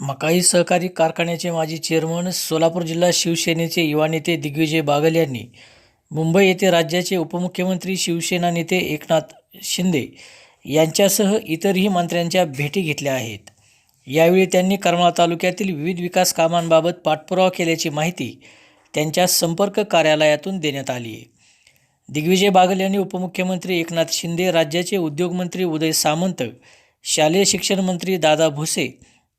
मकाई सहकारी कारखान्याचे माजी चेअरमन सोलापूर जिल्हा शिवसेनेचे युवा नेते दिग्विजय बागल यांनी मुंबई येथे राज्याचे उपमुख्यमंत्री शिवसेना नेते एकनाथ शिंदे यांच्यासह इतरही मंत्र्यांच्या भेटी घेतल्या आहेत. यावेळी त्यांनी करमाळा तालुक्यातील विविध विकास कामांबाबत पाठपुरावा केल्याची माहिती त्यांच्या संपर्क कार्यालयातून देण्यात आली आहे. दिग्विजय बागल यांनी उपमुख्यमंत्री एकनाथ शिंदे राज्याचे उद्योगमंत्री उदय सामंत शालेय शिक्षण मंत्री दादा भुसे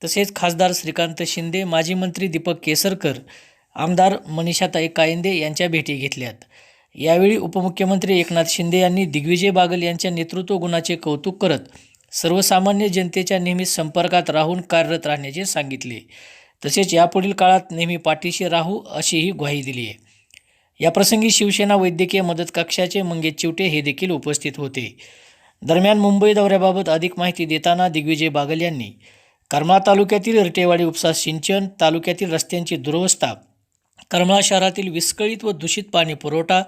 तसेच खासदार श्रीकांत शिंदे माजी मंत्री दीपक केसरकर आमदार मनीषाताई कायंदे यांच्या भेटी घेतल्यात. यावेळी उपमुख्यमंत्री एकनाथ शिंदे यांनी दिग्विजय बागल यांच्या नेतृत्व गुणाचे कौतुक करत सर्वसामान्य जनतेच्या नेहमी संपर्कात राहून कार्यरत राहण्याचे सांगितले. तसेच यापुढील काळात नेहमी पाठीशी राहू अशीही ग्वाही दिली आहे. याप्रसंगी शिवसेना वैद्यकीय मदत कक्षाचे मंगेश चिवटे हे देखील उपस्थित होते. दरम्यान मुंबई दौऱ्याबाबत अधिक माहिती देताना दिग्विजय बागल यांनी करमाळा तालुक्यातील रटेवाडी उपसा सिंचन तालुक्यातील रस्त्यांची दुरवस्था करमाळा शहरातील विस्कळीत व दूषित पाणी पुरवठा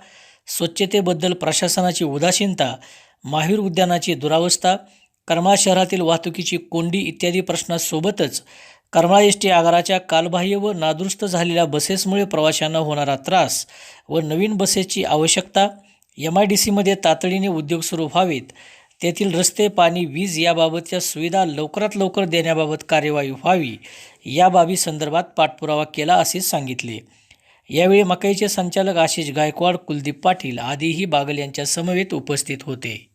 स्वच्छतेबद्दल प्रशासनाची उदासीनता माहीर उद्यानाची दुरावस्था करमाळा शहरातील वाहतुकीची कोंडी इत्यादी प्रश्नासोबतच करमाळा एस टी आगाराच्या कालबाह्य व नादुरुस्त झालेल्या बसेसमुळे प्रवाशांना होणारा त्रास व नवीन बसेसची आवश्यकता एम आय डी सीमध्ये तातडीने उद्योग सुरू व्हावेत तेथील रस्ते पाणी वीज याबाबतच्या सुविधा लवकरात लवकर देण्याबाबत कार्यवाही व्हावी या बाबी संदर्भात पाठपुरावा केला असे सांगितले. यावेळी मकाईचे संचालक आशिष गायकवाड कुलदीप पाटील आदीही बागल यांच्या समवेत उपस्थित होते.